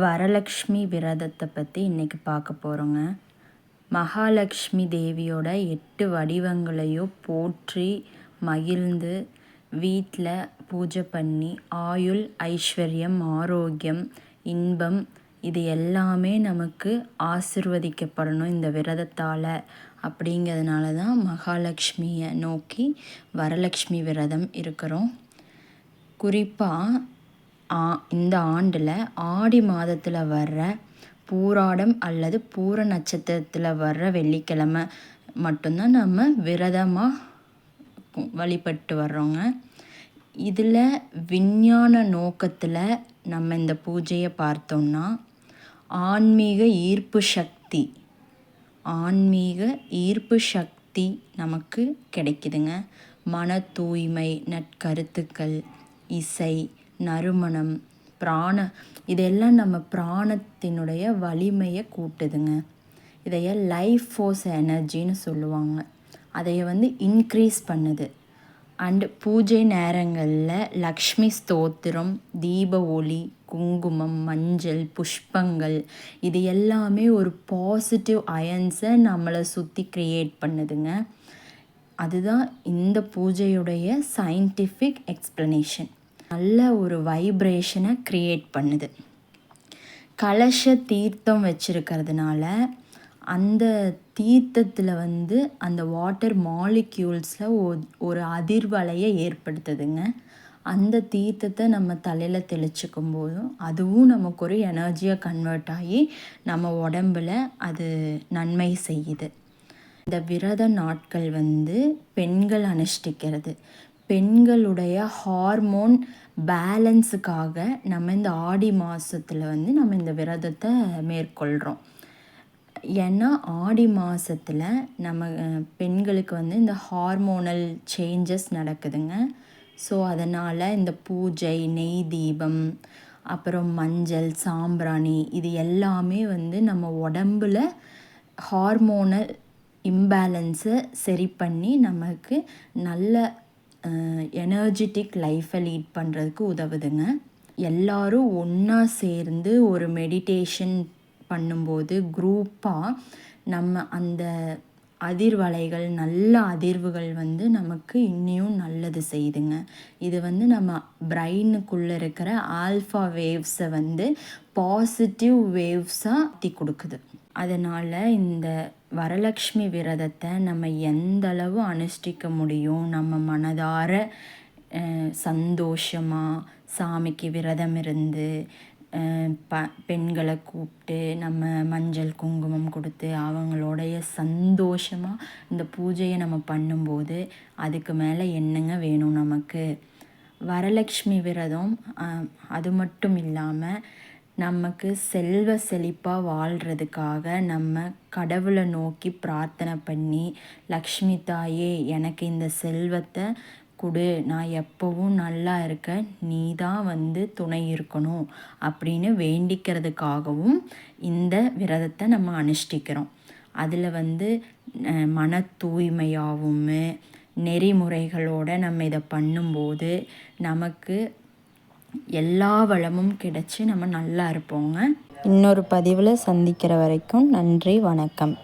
வரலக்ஷ்மி விரதத்தை பற்றி இன்றைக்கி பார்க்க போகிறோங்க மகாலட்சுமி தேவியோட எட்டு வடிவங்களையும் போற்றி மகிழ்ந்து வீட்டில் பூஜை பண்ணி ஆயுள் ஐஸ்வர்யம் ஆரோக்கியம் இன்பம் இது எல்லாமே நமக்கு ஆசிர்வதிக்கப்படணும் இந்த விரதத்தால். அப்படிங்கிறதுனால தான் மகாலட்சுமியை நோக்கி வரலக்ஷ்மி விரதம் இருக்கிறோம். குறிப்பாக இந்த ஆண்டில் ஆடி மாதத்தில் வர்ற பூராடம் அல்லது பூர நட்சத்திரத்தில் வர்ற வெள்ளிக்கிழமை மட்டும்தான் நம்ம விரதமாக வழிபட்டு வர்றோங்க. இதில் விஞ்ஞான நோக்கத்தில் நம்ம இந்த பூஜையை பார்த்தோம்னா ஆன்மீக ஈர்ப்பு சக்தி ஆன்மீக ஈர்ப்பு சக்தி நமக்கு கிடைக்குதுங்க. மன தூய்மை நற்கருத்துக்கள் இசை நறுமணம் பிராண இதெல்லாம் நம்ம பிராணத்தினுடைய வலிமையை கூட்டுதுங்க. இதைய லைஃப் ஃபோர்ஸ் எனர்ஜின்னு சொல்லுவாங்க. அதைய வந்து இன்க்ரீஸ் பண்ணுது. அண்டு பூஜை நேரங்களில் லக்ஷ்மி ஸ்தோத்திரம் தீப ஒளி குங்குமம் மஞ்சள் புஷ்பங்கள் இது எல்லாமே ஒரு பாசிட்டிவ் அயன்ஸை நம்மளை சுற்றி க்ரியேட் பண்ணுதுங்க. அதுதான் இந்த பூஜையுடைய சயின்டிஃபிக் எக்ஸ்ப்ளனேஷன் நல்ல ஒரு வைப்ரேஷனை க்ரியேட் பண்ணுது. கலச தீர்த்தம் வச்சுருக்கிறதுனால அந்த தீர்த்தத்தில் வந்து அந்த வாட்டர் மாலிக்யூல்ஸில் ஒரு அதிர்வலையை ஏற்படுத்துதுங்க. அந்த தீர்த்தத்தை நம்ம தலையில் தெளிச்சுக்கும் போதும் அதுவும் நமக்கு ஒரு எனர்ஜியாக கன்வெர்ட் ஆகி நம்ம உடம்பில் அது நன்மை செய்யுது. இந்த விரத நாட்கள் வந்து பெண்கள் அனுஷ்டிக்கிறது. பெண்களுடைய ஹார்மோன் பேலன்ஸுக்காக நம்ம இந்த ஆடி மாதத்தில் வந்து நம்ம இந்த விரதத்தை மேற்கொள்கிறோம் ஏன்னா ஆடி மாதத்தில் நம்ம பெண்களுக்கு வந்து இந்த ஹார்மோனல் சேஞ்சஸ் நடக்குதுங்க. ஸோ அதனால் இந்த பூஜை நெய் தீபம் அப்புறம் மஞ்சள் சாம்பிராணி இது எல்லாமே வந்து நம்ம உடம்பில் ஹார்மோனல் இம்பேலன்ஸை சரி பண்ணி நமக்கு நல்ல எனர்ஜிட்டிக் லைஃப்பை லீட் பண்ணுறதுக்கு உதவுதுங்க. எல்லோரும் ஒன்றா சேர்ந்து ஒரு மெடிடேஷன் பண்ணும்போது குரூப்பாக நம்ம அந்த அதிர்வலைகள் நல்ல அதிர்வுகள் வந்து நமக்கு இன்னியும் நல்லது செய்யுதுங்க இது வந்து நம்ம பிரெயினுக்குள்ளே இருக்கிற ஆல்ஃபா வேவ்ஸை வந்து பாசிட்டிவ் வேவ்ஸாக தி கொடுக்குது. அதனால் இந்த வரலக்ஷ்மி விரதத்தை நம்ம எந்த அளவு அனுஷ்டிக்க முடியும்? நம்ம மனதார சந்தோஷமாக சாமிக்கு விரதம் இருந்து ப பெண்களை கூப்பிட்டு நம்ம மஞ்சள் குங்குமம் கொடுத்து அவங்களோடைய சந்தோஷமாக இந்த பூஜையை நம்ம பண்ணும்போது அதுக்கு மேலே என்னங்க வேணும் நமக்கு? வரலக்ஷ்மி விரதம் அது மட்டும் இல்லாமல் நமக்கு செல்வ செழிப்பாக வாழ்கிறதுக்காக நம்ம கடவுளை நோக்கி பிரார்த்தனை பண்ணி லக்ஷ்மி தாயே எனக்கு இந்த செல்வத்தை கொடு. நான் எப்போவும் நல்லா இருக்க நீ தான் வந்து துணை இருக்கணும் அப்படின்னு வேண்டிக்கிறதுக்காகவும் இந்த விரதத்தை நம்ம அனுஷ்டிக்கிறோம். அதில் வந்து மன தூய்மையாகவும் நெறிமுறைகளோடு நம்ம இதை பண்ணும்போது நமக்கு எல்லா வளமும் கிடைச்சி நம்ம நல்லா இருப்போங்க. இன்னொரு பதிவில் சந்திக்கிற வரைக்கும் நன்றி வணக்கம்.